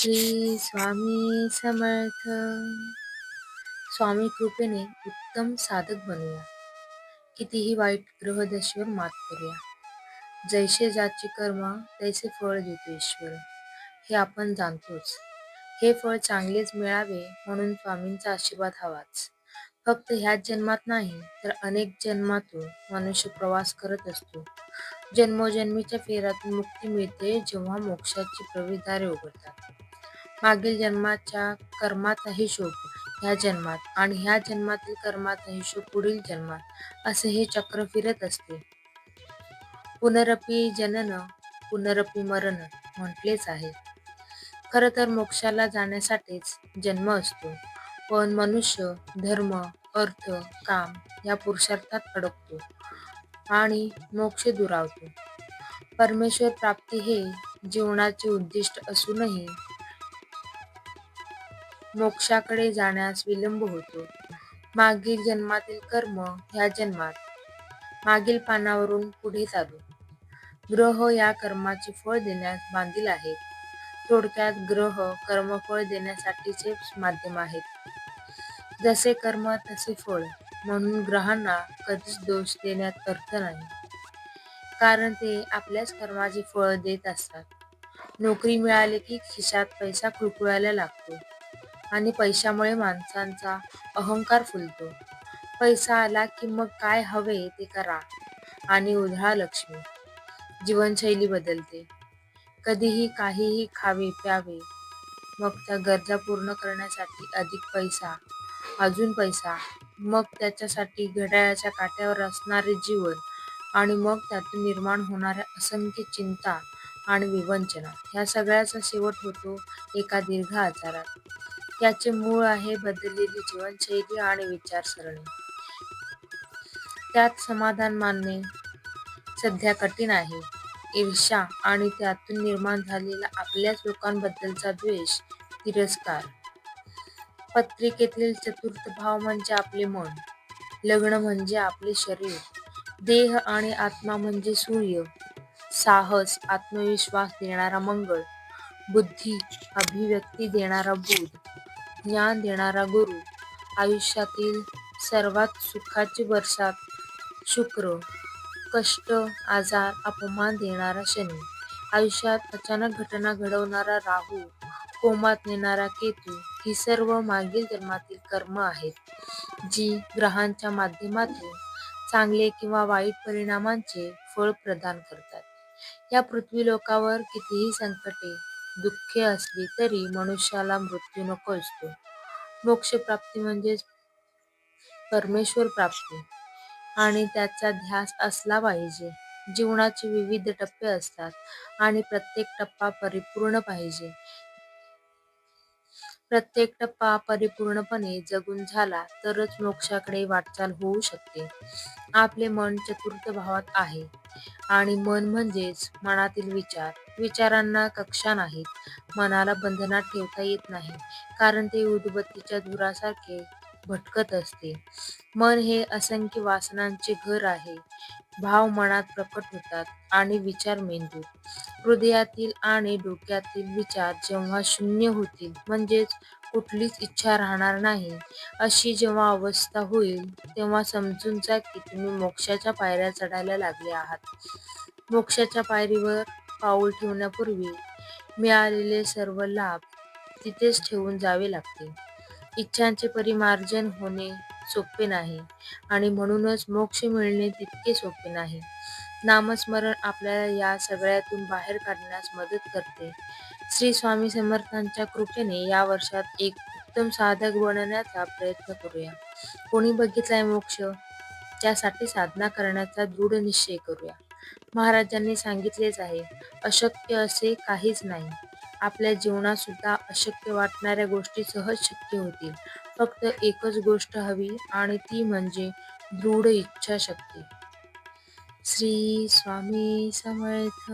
श्री स्वामी समर्थ. स्वामी कृपेने उत्तम साधक बनूया. कितीही वाईट ग्रहदशेवर मात करूया. जैसे जाचे कर्म तैसे फळ देतो ईश्वर. हे आपण जाणतोच. हे फळ चांगलेच मिळावे म्हणून स्वामींचा आशीर्वाद हवाच. फक्त ह्याच जन्मात नाही तर अनेक जन्मातून मनुष्य प्रवास करत असतो. जन्मोजन्मीच्या फेरातून मुक्ती मिळते जेव्हा मोक्षाची प्रवेशद्वारे उघडतात. मागील जन्माच्या कर्माचा हिशोब ह्या जन्मात आणि ह्या जन्मातील कर्माचा हिशोब पुढील जन्मात असे हे चक्र फिरत असते. पुनरपी जनन पुनरपी मरण म्हटलेच आहे. खर तर मोक्षाला जाण्यासाठीच जन्म असतो. पण मनुष्य धर्म अर्थ काम या पुरुषार्थात अडकतो आणि मोक्ष दुरावतो. परमेश्वर प्राप्ती हे जीवनाचे उद्दिष्ट असूनही मोक्षाकडे जाण्यास विलंब होतो. मागील जन्मातील कर्म ह्या जन्मात मागील पानावरून पुढे चालू. ग्रह या कर्माचे फळ देण्यास बांधील आहेत. थोडक्यात ग्रह कर्मफळ देण्यासाठीचे माध्यम आहेत. जसे कर्म तसे फळ. म्हणून ग्रहांना कधीच दोष देण्यात अर्थ नाही. कारण ते आपल्याच कर्माचे फळ देत असतात. नोकरी मिळाली की खिशात पैसा खुळखुळायला लागतो. आणि पैशामुळे माणसांचा अहंकार फुलतो. पैसा आला की मग काय हवे ते करा. आणि उधळा लक्ष्मी. जीवनशैली बदलते. कधीही काहीही खावे प्यावे. मग त्या गरजा पूर्ण करण्यासाठी अधिक पैसा अजून पैसा. मग त्याच्यासाठी घड्याळाच्या काट्यावर असणारे जीवन आणि मग त्यातून निर्माण होणाऱ्या असंख्य चिंता आणि विवंचना. ह्या सगळ्याचा शेवट होतो एका दीर्घ आजारात. याचे मूळ आहे बदललेली जीवनशैली आणि विचारसरणी. त्यात समाधान मानणे सध्या कठीण आहे. ईर्ष्या आणि त्यातून निर्माण झालेला आपल्याच लोकांबद्दलचा द्वेष तिरस्कार. पत्रिकेतील चतुर्थ भाव म्हणजे आपले मन. लग्न म्हणजे आपले शरीर. देह आणि आत्मा म्हणजे सूर्य. साहस आत्मविश्वास देणारा मंगळ. बुद्धी अभिव्यक्ती देणारा बुध. ज्ञान देणारा गुरु. आयुष्यातील सर्वात सुखाची वर्षात शुक्र कष्ट आजार अपमान देणारा शनी. आयुष्यात अचानक घटना घडवणारा राहू कोमात नेणारा केतू ही सर्व मागील जन्मातील कर्म आहेत जी ग्रहांच्या माध्यमातून चांगले किंवा वाईट परिणामांचे फळ प्रदान करतात. या पृथ्वी लोकावर कितीही संकटे दुःखे असली तरी मनुष्याला मृत्यू नको असतो. मोक्ष प्राप्ती म्हणजेच परमेश्वर प्राप्ती. आणि त्याचा ध्यास असला पाहिजे. जीवनाचे विविध टप्पे असतात आणि प्रत्येक टप्पा परिपूर्ण पाहिजे. प्रत्येक टप्पा परिपूर्णपणे जगून झाला तरच मोक्षाकडे वाटचाल होऊ शकते. आपले मन चतुर्थ भावात आहे. आणि मन म्हणजेच मनातील विचार. विचारांना कक्षा नाहीत. मनाला बंधनात ठेवता येत नाही. कारण ते उदबत्तीच्या धुरासारखे भटकत असते. मन हे असंख्य वासनांचे घर आहे. भाव मनात प्रकट होतात आणि विचार मेंदू. हृदयातील आणि डोक्यातील विचार जेव्हा शून्य होतील म्हणजेच कुठलीच इच्छा राहणार नाही. अशी जेव्हा अवस्था होईल तेव्हा समजून जा की तुम्ही मोक्षाच्या पायऱ्या चढायला लागले आहात. मोक्षाच्या पायरीवर पाऊल ठेवण्यापूर्वी मिळालेले सर्व लाभ तिथेच ठेवून जावे लागते. इच्छांचे परिमार्जन होणे सोपे नाही आणि म्हणूनच मोक्ष मिळणे तितके सोपे नाही. नामस्मरण आपल्याला या सगळ्यातून बाहेर काढण्यास मदत करते. श्री स्वामी समर्थांच्या कृपेने या वर्षात एक उत्तम साधक बनण्याचा प्रयत्न करूया. कोणी बघितलाय मोक्ष? त्यासाठी साधना करण्याचा दृढ निश्चय करूया. महाराजांनी सांगितलेच आहे अशक्य असे काहीच नाही. आपल्या जीवनात सुद्धा अशक्य वाटणाऱ्या गोष्टी सहज शक्य होतील. फक्त एकच गोष्ट हवी आणि ती म्हणजे दृढ इच्छाशक्ती. श्री स्वामी समर्थ.